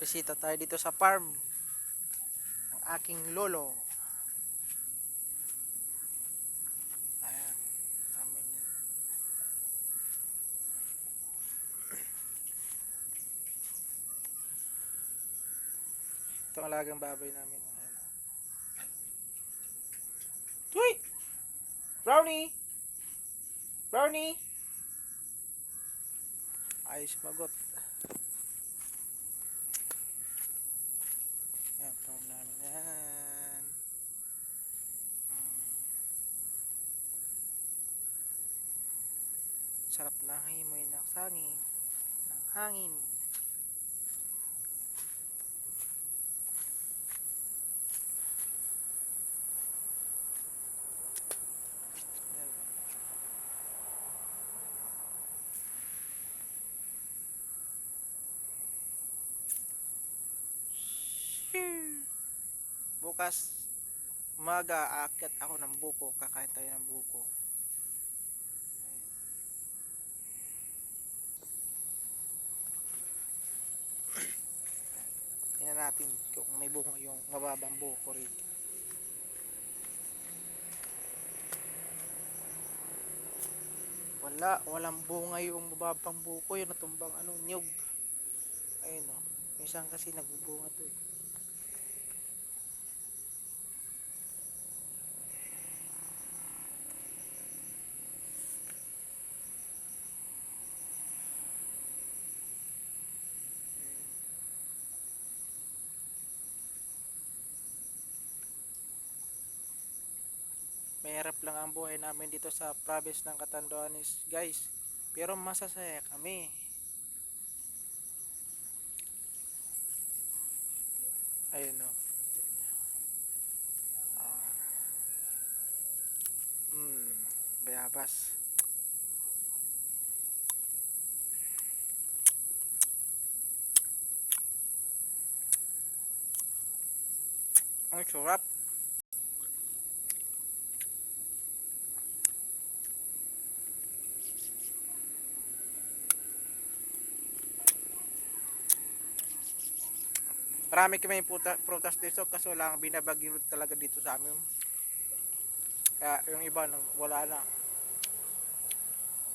Bisita tayo dito sa farm. Ang aking lolo. Ayan. Amin. Ito ang alagang baboy namin. Ayan. Tuy! Brownie! Brownie! Ayos magot. Yan, farm namin yan. Mm. Sarap na himoy ng sangin. Ng hangin. Yan. Shoo! Bukas umaga aakyat ako ng buko, kakain tayo ng buko. Tingnan natin kung may bunga yung mababang buko rito. Wala, walang bunga yung mababang buko, yung natumbang ano, niyog. Ayun o. Minsan kasi nagbubunga to eh. Ang buhay namin dito sa province ng Catanduanes, guys. Pero masasaya kami. Ayun o. Ah. Mm, bayabas. Ang sarap. Marami kami puta, prutas dito kaso lang binabagyo talaga dito sa amin. Kaya yung iba nang wala na.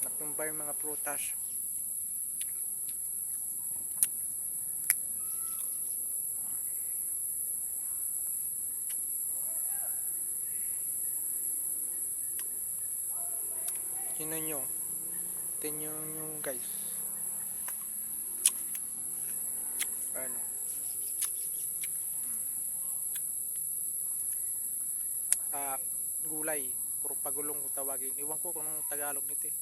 Natumba yung mga prutas. Tingnan nyo. Tingnan nyo guys. Ano? Ah, gulay. Puro pagulong kung tawagin. Iwan ko kung Tagalog nito eh.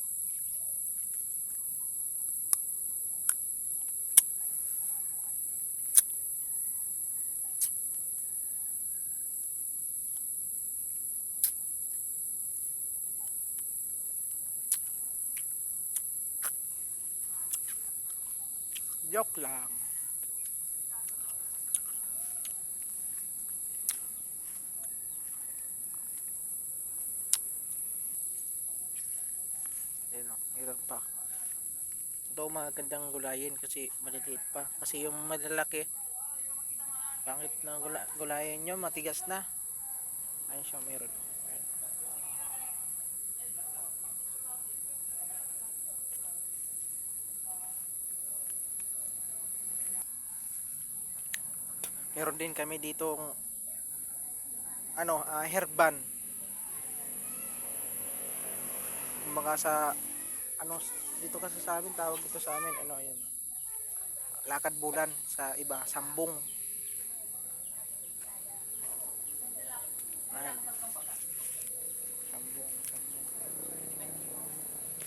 Joke lang. Meron pa. Ito magandang gulayin kasi maliliit pa. Kasi yung malalaki, pangit na gula gulayin nyo, matigas na. Ayun siya, meron. Meron din kami dito ano, ah, herban. Kumbaga sa ano dito kasi sa amin tawag dito sa amin ano ayan lakad bulan sa iba sambong. Ayan. Sambong sambong.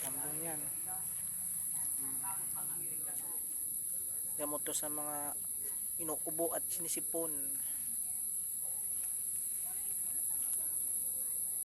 Sambong yan. Gamot to sa mga inuubo at sinisipon